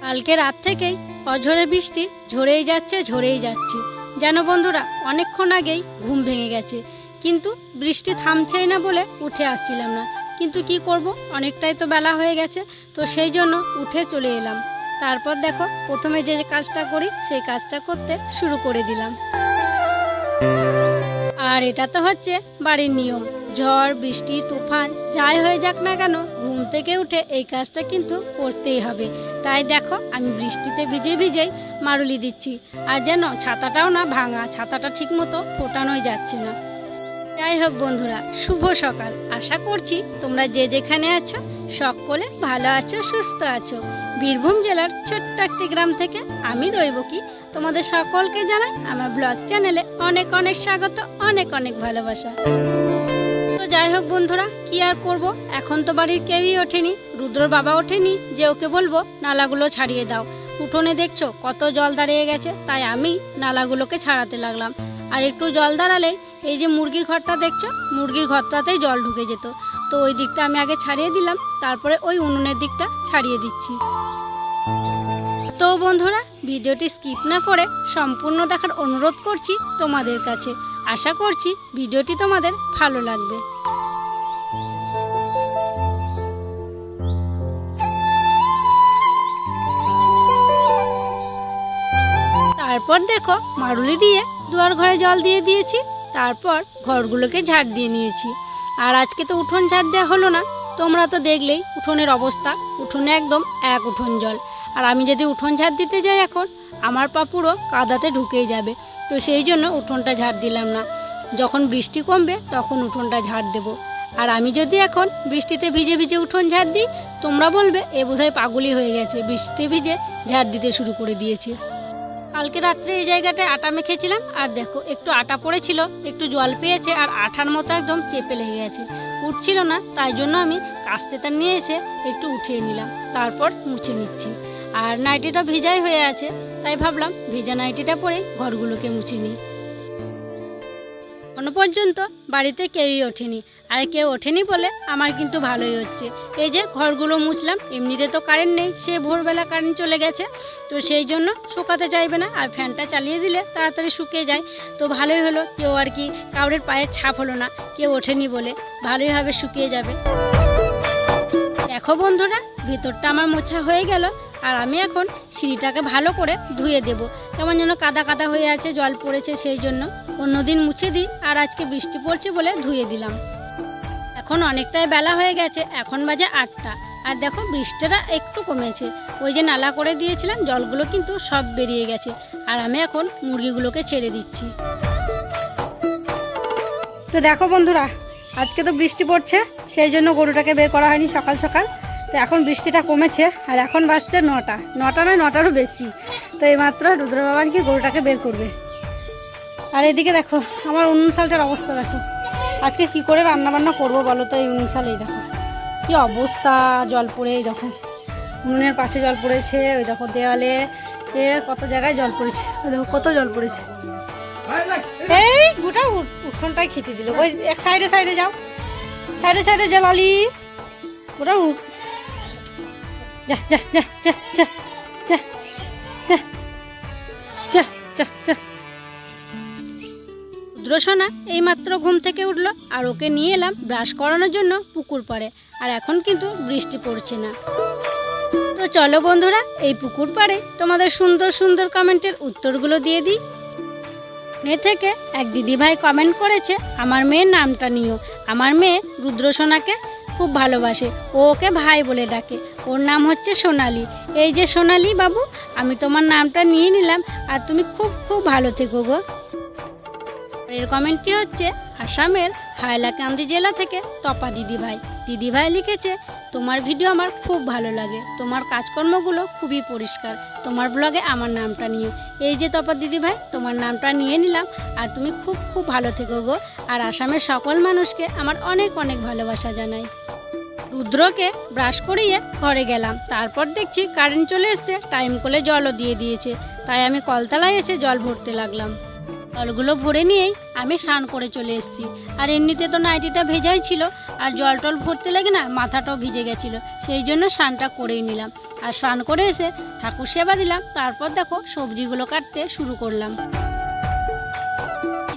কালকে রাত থেকেই অঝরে বৃষ্টি ঝরেই যাচ্ছে ঝরেই যাচ্ছে। যেন বন্ধুরা, অনেকক্ষণ আগেই ঘুম ভেঙে গেছে। কিন্তু বৃষ্টি থামছেই না বলে উঠে আসছিলাম না। কিন্তু কি করব? অনেকটাই তো বেলা হয়ে গেছে, তো সেই জন্য উঠে চলে এলাম। তারপর দেখো, প্রথমে যে কাজটা করি, সেই কাজটা করতে শুরু করে দিলাম। আর এটা তো হচ্ছে বাড়ির নিয়ম। ঝড়, বৃষ্টি, তুফান, যাই হয়ে যাক না কেন, ঘুম থেকে উঠে এই কাজটা কিন্তু করতেই হবে। তাই দেখো, আমি বৃষ্টিতে ভিজে ভিজেই মারুলি দিচ্ছি। আর যেন ছাতাটাও না ভাঙা, ছাতাটা ঠিক মতো ফোটানোই যাচ্ছে না। যাই হোক বন্ধুরা, শুভ সকাল। আশা করছি তোমরা যে যেখানে আছো, সকলে ভালো আছো, সুস্থ আছো। বীরভূম জেলার ছোট্ট একটি গ্রাম থেকে আমি রইব কি? তোমাদের সকলকে জানাই আমার ব্লগ চ্যানেলে অনেক অনেক স্বাগত, অনেক অনেক ভালোবাসা। তো যাই হোক বন্ধুরা, কি আর করব? এখন তো বাড়ির কেউই ওঠেনি রুদ্রর বাবা ওঠেনি, যে ওকে বলব, নালাগুলো ছাড়িয়ে দাও। উঠোনে দেখছ কত জল দাঁড়িয়ে গেছে, তাই আমি নালাগুলোকে ছাড়াতে লাগলাম। আর একটু জল দাঁড়ালেই এই যে মুরগির ঘরটা দেখছ, মুরগির ঘরটাতেই জল ঢুকে যেত। তো ওই দিকটা আমি আগে ছাড়িয়ে দিলাম, তারপরে ওই উনুনের দিকটা ছাড়িয়ে দিচ্ছি। তো বন্ধুরা, ভিডিওটি স্কিপ না করে সম্পূর্ণ দেখার অনুরোধ করছি তোমাদের কাছে। আশা করছি ভিডিওটি তোমাদের ভালো লাগবে। তারপর দেখো, মারুলি দিয়ে দুয়ার ঘরে জল দিয়ে দিয়েছি, তারপর ঘরগুলোকে ঝাড় দিয়ে নিয়েছি। আর আজকে তো উঠোন ঝাড় দেওয়া হলো না, তোমরা তো দেখলেই উঠোনের অবস্থা, উঠোনে একদম এক উঠোন জল। আর আমি যদি উঠোন ঝাড় দিতে যাই এখন, আমার পা পুরো কাদাতে ঢুকেই যাবে। তো সেই জন্য উঠোনটা ঝাড় দিলাম না। যখন বৃষ্টি কমবে তখন উঠোনটা ঝাড় দেবো। আর আমি যদি এখন বৃষ্টিতে ভিজে ভিজে উঠোন ঝাড় দিই, তোমরা বলবে এ বোধহয় পাগলি হয়ে গেছে, বৃষ্টিতে ভিজে ঝাড় দিতে শুরু করে দিয়েছে। কালকে রাত্রে এই জায়গাটায় আটা মেখেছিলাম, আর দেখো একটু আটা পড়েছিল, একটু জল পেয়েছে, আর আঠার মতো একদম চেপে লেগে গেছে। উঠছিল না, তাই জন্য আমি কাস্তেটা নিয়ে এসে একটু উঠিয়ে নিলাম, তারপর মুছে নিচ্ছি। আর নাইটিটা ভিজাই হয়ে আছে, তাই ভাবলাম ভিজা নাইটিটা পরে ঘরগুলোকে মুছে নিই। এখনও পর্যন্ত বাড়িতে কেউই ওঠেনি, আর কেউ ওঠেনি বলে আমার কিন্তু ভালোই হচ্ছে। এই যে ঘরগুলো মুছলাম, এমনিতে তো কারেন্ট নেই, সে ভোরবেলা কারেন্ট চলে গেছে, তো সেই জন্য শুকাতে চাইবে না, আর ফ্যানটা চালিয়ে দিলে তাড়াতাড়ি শুকিয়ে যায়। তো ভালোই হলো, কেউ আর কি কাউরের পায়ের ছাপ হলো না, কেউ ওঠেনি বলে ভালোইভাবে শুকিয়ে যাবে। দেখো বন্ধুরা, ভেতরটা আমার মোছা হয়ে গেল, আর আমি এখন সিঁড়িটাকে ভালো করে ধুয়ে দেব। কেমন যেন কাদা কাদা হয়ে আছে, জল পড়েছে সেই জন্য। অন্যদিন মুছে দিই, আর আজকে বৃষ্টি পড়ছে বলে ধুয়ে দিলাম। এখন অনেকটাই বেলা হয়ে গেছে, এখন বাজে আটটা। আর দেখো, বৃষ্টিটা একটু কমেছে। ওই যে নালা করে দিয়েছিলাম, জলগুলো কিন্তু সব বেরিয়ে গেছে। আর আমি এখন মুরগিগুলোকে ছেড়ে দিচ্ছি। তো দেখো বন্ধুরা আজকে তো বৃষ্টি পড়ছে, সেই জন্য গরুটাকে বের করা হয়নি সকাল সকাল। তো এখন বৃষ্টিটা কমেছে, আর এখন বাজছে নটা। নটা নয়, নটারও বেশি। তো এইমাত্র রুদ্র বাবান কি গরুটাকে বের করবে? আর এদিকে দেখো, আমার উনুন শালটার অবস্থা দেখো। আজকে কি করে রান্না বান্না করব বলো তো এই উনুন শাল এই দেখো। কি অবস্থা, জল পড়ে এই দেখো। উনুনের পাশে জল পড়েছে, ওই দেখো দেওয়ালে কত জায়গায় জল পড়েছে, ওই দেখো কত জল পড়েছে। এই গোটা উঠোনটাই খিচে দিল। ওই এক সাইডে সাইডে যাও। সাইডে সাইডে যা লালি। গোটা যা যা যা এইমাত্র ঘুম থেকে উঠল আর ওকে নিয়ে এলাম ব্রাশ করানোর জন্য পুকুর পাড়ে। আর এখন কিন্তু বৃষ্টি পড়ছে না। তো চলো বন্ধুরা, এই পুকুর পাড়ে তোমাদের সুন্দর সুন্দর কমেন্টের উত্তরগুলো দিয়ে দিই। নে থেকে এক দিদিভাই কমেন্ট করেছে, আমার মেয়ের নামটা নিও। আমার মেয়ে রুদ্রসোনাকে খুব ভালোবাসে। ও ওকে ভাই বলে ডাকে। ওর নাম হচ্ছে সোনালি। এই যে সোনালি বাবু, আমি তোমার নামটা নিয়ে নিলাম আর তুমি খুব খুব ভালো থেকো গো। এর কমেন্টটি হচ্ছে আসামের হাইলাকান্দি জেলা থেকে তপা দিদিভাই। দিদিভাই লিখেছে তোমার ভিডিও আমার খুব ভালো লাগে। তোমার কাজকর্মগুলো খুবই পরিষ্কার। তোমার ব্লগে আমার নামটা নিও। এই যে তপা দিদিভাই, তোমার নামটা নিয়ে নিলাম। আর তুমি খুব খুব ভালো থেকো গো। আর আসামের সকল মানুষকে আমার অনেক অনেক ভালোবাসা জানাই। রুদ্রকে ব্রাশ করিয়ে ঘরে গেলাম। তারপর দেখছি কারেন্ট চলে এসছে। টাইম কলে জলও দিয়ে দিয়েছে। তাই আমি কলতলায় এসে জল ভরতে লাগলাম। জলগুলো ভরে নিয়েই আমি স্নান করে চলে এসেছি। আর এমনিতে তো নাইটিটা ভেজাই ছিল, আর জল টল ভরতে লাগে না, মাথাটাও ভিজে গেছিল। সেই জন্য স্নানটা করেই নিলাম। আর স্নান করে এসে ঠাকুর সেবা দিলাম, তারপর দেখো সবজিগুলো কাটতে শুরু করলাম।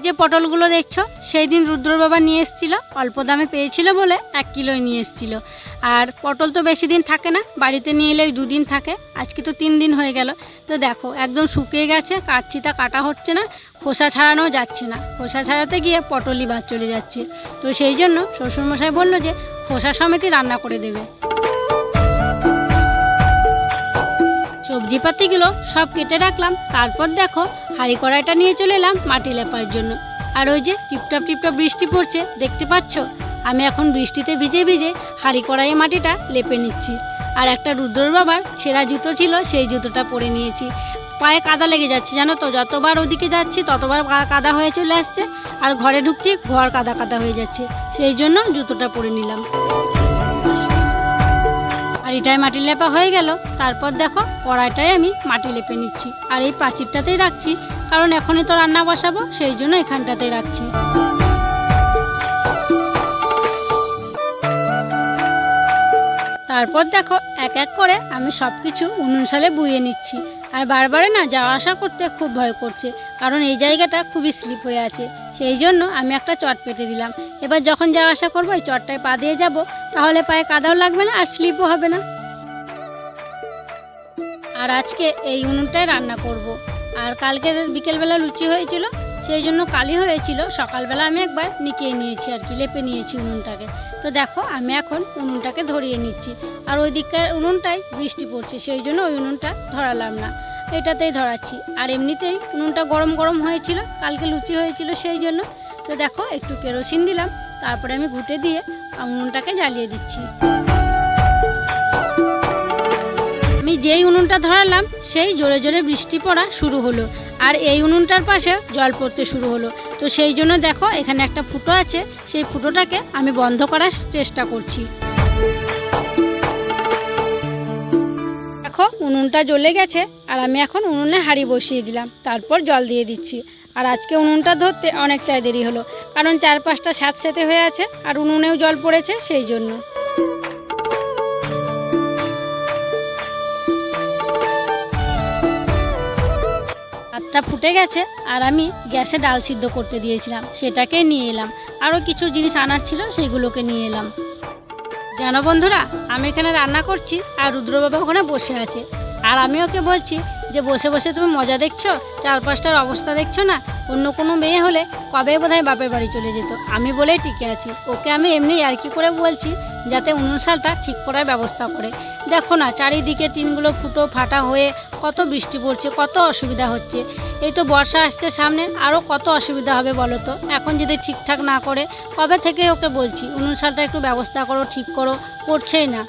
যে পটলগুলো দেখছ, সেই দিন রুদ্র বাবা নিয়ে এসেছিল, অল্প দামে পেয়েছিল বলে এক কিলোই নিয়ে এসেছিল। আর পটল তো বেশি দিন থাকে না, বাড়িতে নিয়ে এলে ওই দুদিন থাকে, আজকে তো তিন দিন হয়ে গেল। তো দেখো, একদম শুকিয়ে গেছে কাটছি তা কাটা হচ্ছে না, খোসা ছাড়ানো যাচ্ছে না। খোসা ছাড়াতে গিয়ে পটলই বাদ চলে যাচ্ছে। তো সেই জন্য শ্বশুরমশাই বলল যে, খোসা সমেতই রান্না করে দেবে। সবজিপাতিগুলো সব কেটে রাখলাম, তারপর দেখো হাঁড়ি কড়াইটা নিয়ে চলে এলাম মাটি লেপার জন্য। আর ওই যে টিপটপ টিপটপ বৃষ্টি পড়ছে, দেখতে পাচ্ছ? আমি এখন বৃষ্টিতে ভিজে ভিজে হাঁড়ি কড়াইয়ে মাটিটা লেপে নিচ্ছি। আর একটা রুদ্রর বাবার ছেঁড়া জুতো ছিল, সেই জুতোটা পরে নিয়েছি। পায়ে কাদা লেগে যাচ্ছে, জানো তো? যতবার ওদিকে যাচ্ছি, ততবার কাদা হয়ে চলে আসছে। আর ঘরে ঢুকছি, ঘর কাদা কাদা হয়ে যাচ্ছে। সেই জন্য জুতোটা পরে নিলাম। আর এটাই মাটি লেপা হয়ে গেল। তারপর দেখো কড়াইটাই আমি মাটি লেপে নিচ্ছি। আর এই প্রাচীরটাতেই রাখছি, কারণ এখনই তো রান্না বসাবো, সেই জন্য এখানটাতেই রাখছি। তারপর দেখো, এক এক করে আমি সব কিছু উনুন সালে বুয়ে নিচ্ছি। আর বারবারে না যাওয়া আসা করতে খুব ভয় করছে, কারণ এই জায়গাটা খুবই স্লিপ হয়ে আছে। সেই জন্য আমি একটা চট পেতে দিলাম। এবার যখন যাওয়া আসা করব, এই চটটায় পা দিয়ে যাব, তাহলে পায়ে কাদাও লাগবে না আর স্লিপও হবে না। আর আজকে এই উনুনটায় রান্না করব। আর কালকে বিকেলবেলা লুচি হয়েছিল, সেই জন্য কালি হয়েছিল। সকালবেলা আমি একবার নিকিয়ে নিয়েছি আর কি, লেপে নিয়েছি উনুনটাকে। তো দেখো, আমি এখন উনুনটাকে ধরিয়ে নিচ্ছি। আর ওই দিককার উনুনটায় বৃষ্টি পড়ছে, সেই জন্য ওই উনুনটা ধরালাম না। এটাতেই ধরাচ্ছি। আর এমনিতেই উনুনটা গরম গরম হয়েছিল, কালকে লুচি হয়েছিল সেই জন্য। তো দেখো, একটু কেরোসিন দিলাম, তারপরে আমি ঘুটে দিয়ে উনুনটাকে জ্বালিয়ে দিচ্ছি। আমি যেই উনুনটা ধরালাম, সেই জোরে জোরে বৃষ্টি পড়া শুরু হলো, আর এই উনুনটার পাশে জল পড়তে শুরু হলো। তো সেই জন্য দেখো, এখানে একটা ফুটো আছে, সেই ফুটোটাকে আমি বন্ধ করার চেষ্টা করছি। দেখো, উনুনটা জ্বলে গেছে, আর আমি এখন উনুনে হাঁড়ি বসিয়ে দিলাম, তারপর জল দিয়ে দিচ্ছি। আর আজকে উনুনটা ধরতে অনেকটাই দেরি হলো, কারণ চার পাঁচটা স্যাঁতস্যাঁতে হয়ে আছে আর উনুনেও জল পড়েছে সেই জন্য। ভাতটা ফুটে গেছে আর আমি গ্যাসে ডাল সিদ্ধ করতে দিয়েছিলাম, সেটাকে নিয়ে এলাম। আরও কিছু জিনিস আনার ছিল সেইগুলোকে নিয়ে এলাম। জানো বন্ধুরা, আমি এখানে রান্না করছি আর রুদ্রবাবা ওখানে বসে আছে। আর আমি ওকে বলছি যে বসে বসে তুমি মজা দেখছ, চারপাশটার অবস্থা দেখছ না, অন্য কোনো মেয়ে হলে কবে বোধহয় বাপের বাড়ি চলে যেত? আমি বলেই টিকে আছি। ওকে আমি এমনি আর কি করে বলছি যাতে উনুন ঠিক করার ব্যবস্থা করে। দেখো না, চারিদিকে টিনগুলো ফুটো ফাটা হয়ে কত বৃষ্টি পড়ছে, কত অসুবিধা হচ্ছে। এই তো বর্ষা আসতে সামনে আরও কত অসুবিধা হবে বলো তো? এখন যদি ঠিকঠাক না করে, কবে থেকে ওকে বলছি? সালটা একটু ব্যবস্থা করো, ঠিক করো, করছেই না।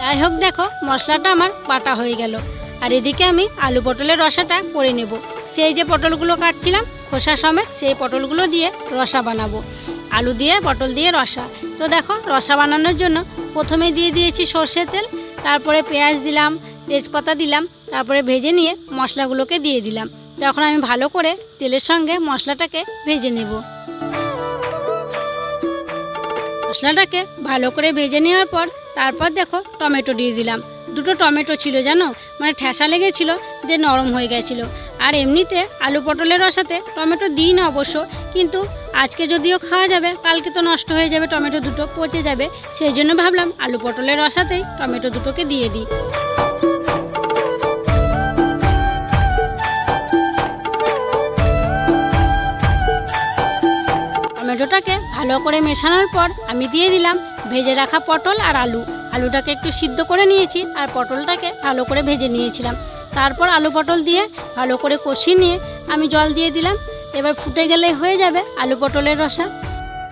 যাই হোক দেখো, মশলাটা আমার বাটা হয়ে গেল। আর এদিকে আমি আলু পটলের রসাটা করে নেব। সেই যে পটলগুলো কাটছিলাম, খোসা সমেত সেই পটলগুলো দিয়ে রসা বানাবো। আলু দিয়ে, পটল দিয়ে রসা। তো দেখো, রসা বানানোর জন্য প্রথমে দিয়ে দিয়েছি সর্ষের তেল, তারপরে পেঁয়াজ দিলাম, তেজপাতা দিলাম, তারপরে ভেজে নিয়ে মশলাগুলোকে দিয়ে দিলাম। তখন আমি ভালো করে তেলের সঙ্গে মশলাটাকে ভেজে নেব। মশলাটাকে ভালো করে ভেজে নেওয়ার পর, তারপর দেখো টমেটো দিয়ে দিলাম। দুটো টমেটো ছিল, জানো? মানে ঠেসা লেগেছিল, দিয়ে নরম হয়ে গেছিল। আর এমনিতে আলু পটলের রসাতে টমেটো দিই না অবশ্য, কিন্তু আজকে যদিও খাওয়া যাবে, কালকে তো নষ্ট হয়ে যাবে টমেটো দুটো, পচে যাবে। সেই জন্য ভাবলাম আলু পটলের রসাতেই টমেটো দুটোকে দিয়ে দিই। টমেটোটাকে ভালো করে মেশানোর পর আমি দিয়ে দিলাম ভেজে রাখা পটল আর আলু। আলুটাকে একটু সিদ্ধ করে নিয়েছি আর পটলটাকে ভালো করে ভেজে নিয়েছিলাম। তারপর আলু পটল দিয়ে ভালো করে কষিয়ে নিয়ে আমি জল দিয়ে দিলাম। এবার ফুটে গেলে হয়ে যাবে আলু পটলের রসা।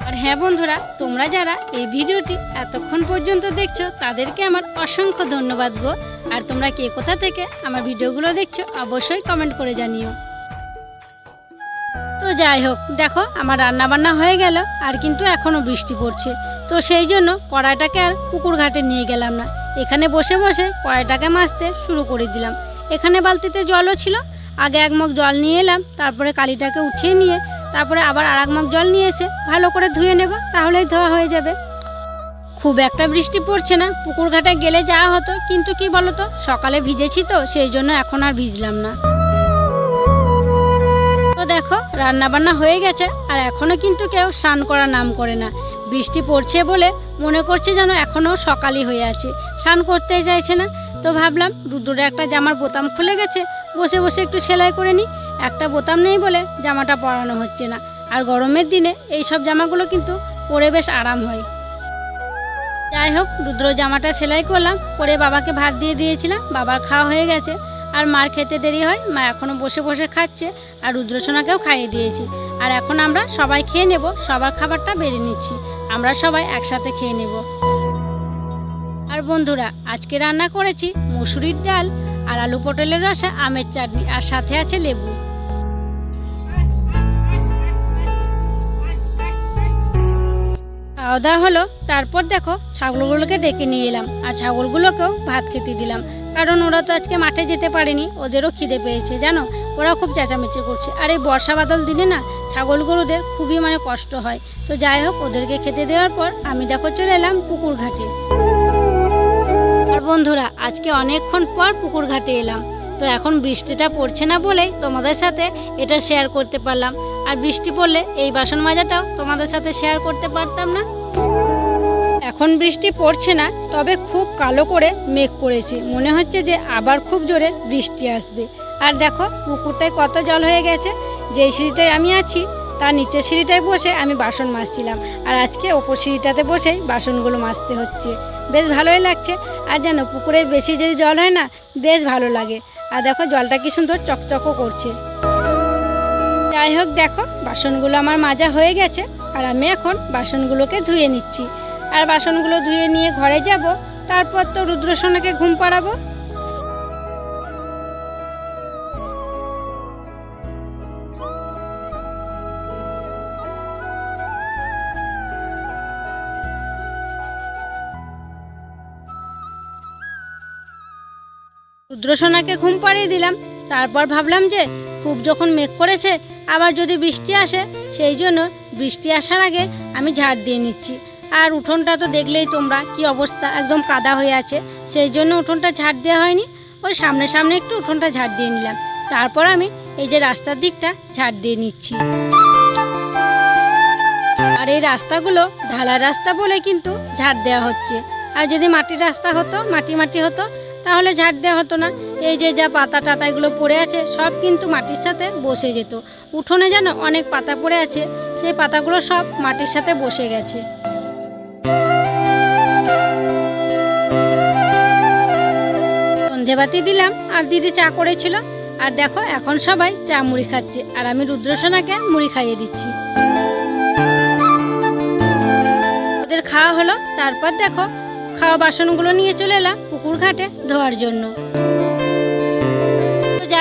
আর হ্যাঁ বন্ধুরা, তোমরা যারা এই ভিডিওটি এতক্ষণ পর্যন্ত দেখছ, তাদেরকে আমার অসংখ্য ধন্যবাদ গো। আর তোমরা কে কোথা থেকে আমার ভিডিওগুলো দেখছ, অবশ্যই কমেন্ট করে জানিও। তো যাই হোক, দেখো, আমার রান্না বান্না হয়ে গেল, আর কিন্তু এখনও বৃষ্টি পড়ছে। তো সেই জন্য কড়াইটাকে আর পুকুর ঘাটে নিয়ে গেলাম না। এখানে বসে বসে কড়াইটাকে মাজতে শুরু করে দিলাম। এখানে বালতিতে জলও ছিল। আগে এক মগ জল নিয়ে এলাম, তারপরে কালিটাকে উঠিয়ে নিয়ে, তারপরে আবার আর এক মগ জল নিয়ে এসে ভালো করে ধুয়ে নেব, তাহলেই ধোয়া হয়ে যাবে। খুব একটা বৃষ্টি পড়ছে না, পুকুর ঘাটে গেলে যাওয়া হতো, কিন্তু কি বলতো, সকালে ভিজেছি তো, সেই জন্য এখন আর ভিজলাম না। তো দেখো রান্না বান্না হয়ে গেছে, আর এখনও কিন্তু কেউ স্নান করার নাম করে না। বৃষ্টি পড়ছে বলে মনে করছে যেন এখনও সকালই হয়ে আছে। স্নান করতে চাইছে না, তো ভাবলাম রুদ্রে একটা জামার বোতাম খুলে গেছে, বসে বসে একটু সেলাই করে নিই। একটা বোতাম নেই বলে জামাটা পরানো হচ্ছে না। আর গরমের দিনে এই সব জামাগুলো কিন্তু পরে বেশ আরাম হয়। যাই হোক, রুদ্র জামাটা সেলাই করলাম, পরে বাবাকে ভাত দিয়ে দিয়েছিলাম, বাবার খাওয়া হয়ে গেছে। আর মার খেতে দেরি হয়, মা এখনও বসে বসে খাচ্ছে আর রুদ্রসোনাকেও খাইয়ে দিয়েছি। আর এখন আমরা সবাই খেয়ে নেব, সবার খাবারটা বেড়ে নিচ্ছি, আমরা সবাই একসাথে খেয়ে নেব। আর বন্ধুরা, আজকে রান্না করেছি মুসুরির ডাল আর আলু পটলের রসা, আমের চাটনি আর সাথে আছে লেবু। খাওয়া দাওয়া হলো, তারপর দেখো ছাগলগুলোকে ডেকে নিয়ে এলাম আর ছাগলগুলোকেও ভাত খেতে দিলাম। কারণ ওরা তো আজকে মাঠে যেতে পারেনি, ওদেরও খিদে পেয়েছে, জানো? ওরা খুব চেঁচামেচি করছে। আর এই বর্ষা বাদল দিনে না ছাগলগুলোদের খুবই মানে কষ্ট হয়। তো যাই হোক, ওদেরকে খেতে দেওয়ার পর আমি দেখো চলে এলাম পুকুর ঘাটে। আর বন্ধুরা, আজকে অনেকক্ষণ পর পুকুর ঘাটে এলাম। তো এখন বৃষ্টিটা পড়ছে না বলেই তোমাদের সাথে এটা শেয়ার করতে পারলাম। আর বৃষ্টি পড়লে এই বাসন মাজাটাও তোমাদের সাথে শেয়ার করতে পারতাম না। এখন বৃষ্টি পড়ছে না, তবে খুব কালো করে মেঘ করেছে। মনে হচ্ছে যে আবার খুব জোরে বৃষ্টি আসবে। আর দেখো, পুকুরটায় কত জল হয়ে গেছে। যেই সিঁড়িটায় আমি আছি, তার নিচের সিঁড়িটায় বসে আমি বাসন মাজছিলাম। আর আজকে ওপর সিঁড়িটাতে বসেই বাসনগুলো মাজতে হচ্ছে। বেশ ভালোই লাগছে। আর জানো পুকুরে বেশি যদি জল হয় না, বেশ ভালো লাগে। আর দেখো, জলটা কি সুন্দর চকচকও করছে। যাই হোক, দেখো, বাসনগুলো আমার মাজা হয়ে গেছে। আর আমি এখন বাসনগুলোকে ধুয়ে নিচ্ছি। আর বাসনগুলো ধুয়ে নিয়ে ঘরে যাব, তারপর তো রুদ্রসোনাকে ঘুম পাড়াবো। রুদ্রসোনাকে ঘুম পাড়িয়ে দিলাম, তারপর ভাবলাম যে খুব যখন মেঘ করেছে, আবার যদি বৃষ্টি আসে, সেই জন্য বৃষ্টি আসার আগে আমি ঝাড় দিয়ে নিচ্ছি। আর উঠোনটা তো দেখলেই তোমরা কি অবস্থা, একদম কাদা হয়ে আছে। সেই জন্য উঠোনটা ঝাড় দেওয়া হয়নি। ওই সামনে সামনে একটু উঠোনটা ঝাড় দিয়ে নিলাম। তারপর আমি এই যে রাস্তার দিকটা ঝাড় দিয়ে নিচ্ছি। আর এই রাস্তাগুলো ঢালা রাস্তা বলে কিন্তু ঝাড় দেওয়া হচ্ছে। আর যদি মাটির রাস্তা হতো, মাটি মাটি হতো, তাহলে ঝাড় দেওয়া হতো না। এই যে যা পাতা টাতা এগুলো পড়ে আছে, সব কিন্তু মাটির সাথে বসে যেত। উঠোনে যেন অনেক পাতা পড়ে আছে, সেই পাতাগুলো সব মাটির সাথে বসে গেছে। সন্ধেবাতি দিলাম। আর দিদি চা করেছিল। আর দেখো, এখন সবাই চা মুড়ি খাচ্ছে। আর আমি রুদ্রসোনাকে মুড়ি খাইয়ে দিচ্ছি। ওদের খাওয়া হলো। তারপর দেখো, খাওয়া বাসনগুলো নিয়ে চলে এলাম পুকুর ঘাটে ধোয়ার জন্য।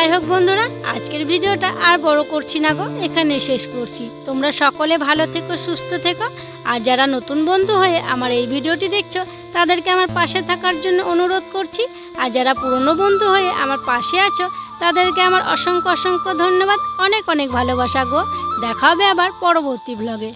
যাই হোক বন্ধুরা, আজকের ভিডিওটা আর বড় করছি না গো, এখানে শেষ করছি। তোমরা সকলে ভালো থেকো, সুস্থ থেকো, আর যারা নতুন বন্ধু হয়ে আমার এই ভিডিওটি দেখছ, তাদেরকে আমার পাশে থাকার জন্য অনুরোধ করছি। আর যারা পুরনো বন্ধু হয়ে আমার পাশে আছো, তাদেরকে আমার অসংখ্য অসংখ্য ধন্যবাদ, অনেক অনেক ভালোবাসা গো। দেখা হবে আবার পরবর্তী ব্লগে